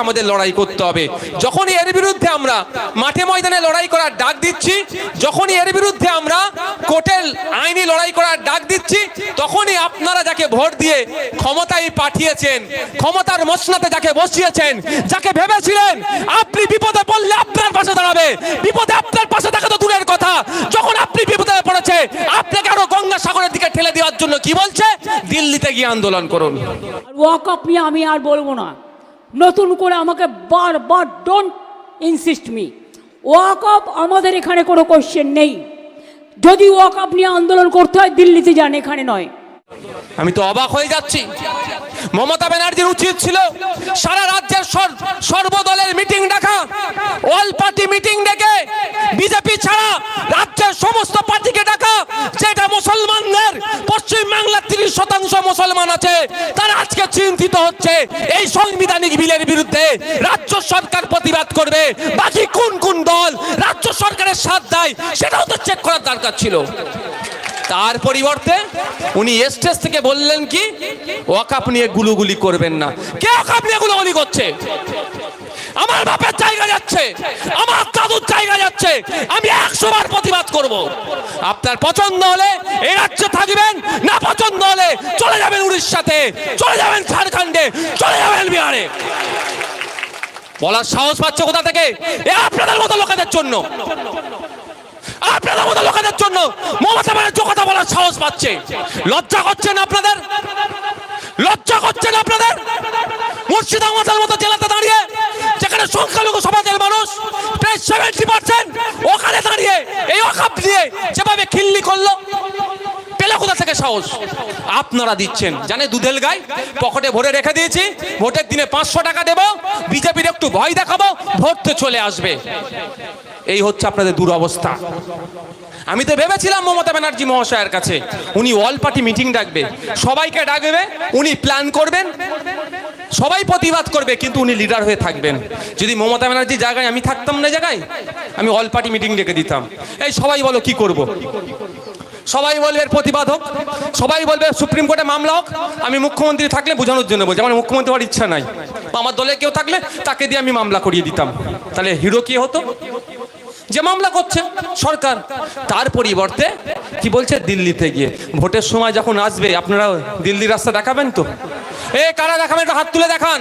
আমাদের লড়াই করতে হবে। যখনই এর বিরুদ্ধে আমরা মাঠে ময়দানে লড়াই করার ডাক দিচ্ছি, যখনই এর বিরুদ্ধে আমরা কোর্টের আইনি লড়াই করার ডাক দিচ্ছি, তখনই আপনারা যাকে ভোট দিয়ে ক্ষমতায় পাঠিয়েছেন, ক্ষমতার মসনাতে যাকে বসিয়েছেন, যাকে ভেবেছিলেন, আপনি বিপদে পড়লে আপনার পাশে দাঁড়াবে। বিপদে আপনার পাশে থাকা তো দূরের কথা। যখন আপনি বিপদে পড়েছে, আপনাকে আরও গঙ্গা সাগরের দিকে ঠেলে দেওয়ার জন্য কি বলছে? দিল্লিতে গিয়ে আন্দোলন করুন। ওয়াক নিয়ে আমি আর বলব না। নতুন করে আমাকে বারবার don't insist me walk up আমাদের এখানে কোনো কোয়েশ্চেন নেই। যদি ওয়াক আপ নিয়ে আন্দোলন করতে হয়, দিল্লিতে যান, এখানে নয়। আমি তো অবাক হয়ে যাচ্ছি। মমতা ব্যানার্জির উচিত ছিল সারা রাজ্যের সর- সর্বদলের মিটিং ডাকা অল পার্টি মিটিং ডেকে চিন্তিত হচ্ছে। এই সাংবিধানিক বিলের বিরুদ্ধে রাজ্য সরকার প্রতিবাদ করবে। বাকি কোন কোন দল রাজ্য সরকারের সাথ দেয়, সেটাও তো চেক করার দরকার ছিল। তার পরিবর্তে উনি স্টেজ থেকে বললেন কি, ওয়াকাপ নিয়ে গুলুগুলি করবেন না। কে ওয়াকাপ নিয়ে গুলুগুলি করছে? আমার বাপের জায়গা যাচ্ছে, আমার দাদুর জায়গা যাচ্ছে। আমি একশো বার প্রতিবাদ করব। আপনার পছন্দ হলে এই রাজ্যে থাকবেন, না পছন্দ হলে চলে যাবেন উড়িষ্যাতে, চলে যাবেন ঝাড়খণ্ডে, চলে যাবেন বিহারে। বলার সাহস পাচ্ছে কোথা থেকে? এ আপনাদের মতো লোকেদের জন্য। আপনাদের মতো লোকেদের জন্য মমতা ব্যানার্জি কথা বলার সাহস পাচ্ছে। লজ্জা করছেন আপনাদের? লজ্জা করছেন আপনাদের? মুর্শিদাবাদের মতো জেলাতে দাঁড়িয়ে যেখানে সংখ্যালঘু সমাজের মানুষ প্রায় সেভেন্টি পার্সেন্ট ওখানে দাঁড়িয়ে এই অকাপ দিয়ে যেভাবে খিল্লি করল। পেলে কোথা থেকে সাহস? আপনারা দিচ্ছেন। জানে দুধেল গাই? পকেটে ভরে রেখে দিয়েছি। ভোটের দিনে পাঁচশো টাকা দেবো। বিজেপির একটু ভয় দেখাবো। ভোট তো চলে আসবে। এই হচ্ছে আপনাদের দুরবস্থা। আমি তো ভেবেছিলাম মমতা ব্যানার্জি মহাশয়ের কাছে। উনি অল পার্টি মিটিং ডাকবে। সবাইকে ডাকবে। উনি প্ল্যান করবেন। সবাই প্রতিবাদ করবে, কিন্তু উনি লিডার হয়ে থাকবেন। যদি মমতা ব্যানার্জি জায়গায় আমি থাকতাম না জায়গায় আমি অল পার্টি মিটিং ডেকে দিতাম। এই সবাই বলো, কি করব। সবাই বলবে এর প্রতিবাদ হোক, সবাই বলবে সুপ্রিম কোর্টে মামলা হোক, আমি মুখ্যমন্ত্রী থাকলে বোঝানোর জন্য বলছি, আমার মুখ্যমন্ত্রী হওয়ার ইচ্ছা নাই। আমার দলে কেউ থাকলে তাকে দিয়ে আমি মামলা করিয়ে দিতাম। তাহলে হিরো কি হতো? যে মামলা করছে সরকার, তার পরিবর্তে কি বলছে, দিল্লিতে গিয়ে। ভোটের সময় যখন আসবে, আপনারা দিল্লির রাস্তা দেখাবেন তো? এ, কারা দেখাবেন হাত তুলে দেখান।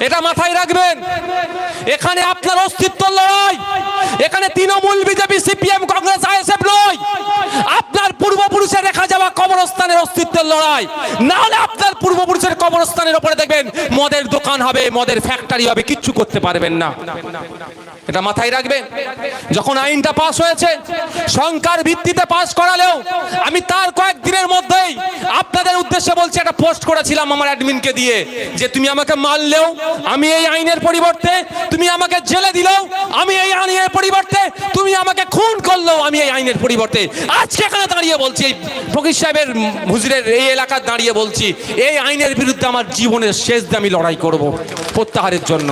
এটা মাথায় রাখবেন। এখানে আপনার অস্তিত্ব লড়াই। এখানে Trinamool, BJP, CPM, Congress, ISF নয় লড়াই। না হলে আপনার পূর্বপুরুষের কবরস্থানের উপরে দেখবেন মদের দোকান হবে, মদের ফ্যাক্টরি হবে, কিচ্ছু করতে পারবেন না। এটা মাথায় রাখবেন। যখন আইনটা পাস হয়েছে, সংখ্যার ভিত্তিতে পাস করালেও আমি তার কয়েকদিনের মধ্যেই আপনাদের উদ্দেশ্যে বলছি, একটা পোস্ট করেছিলাম আমার অ্যাডমিনকে দিয়ে, যে তুমি আমাকে মারলেও আমি এই আইনের পরিবর্তে, তুমি আমাকে জেলে দিলেও আমি এই আইনের পরিবর্তে, তুমি আমাকে খুন করলেও আমি এই আইনের পরিবর্তে। আজকে এখানে দাঁড়িয়ে বলছি, এই ফকির সাহেবের হুজুরের এই এলাকা দাঁড়িয়ে বলছি, এই আইনের বিরুদ্ধে আমার জীবনের শেষ দামি লড়াই করব প্রত্যাহারের জন্য।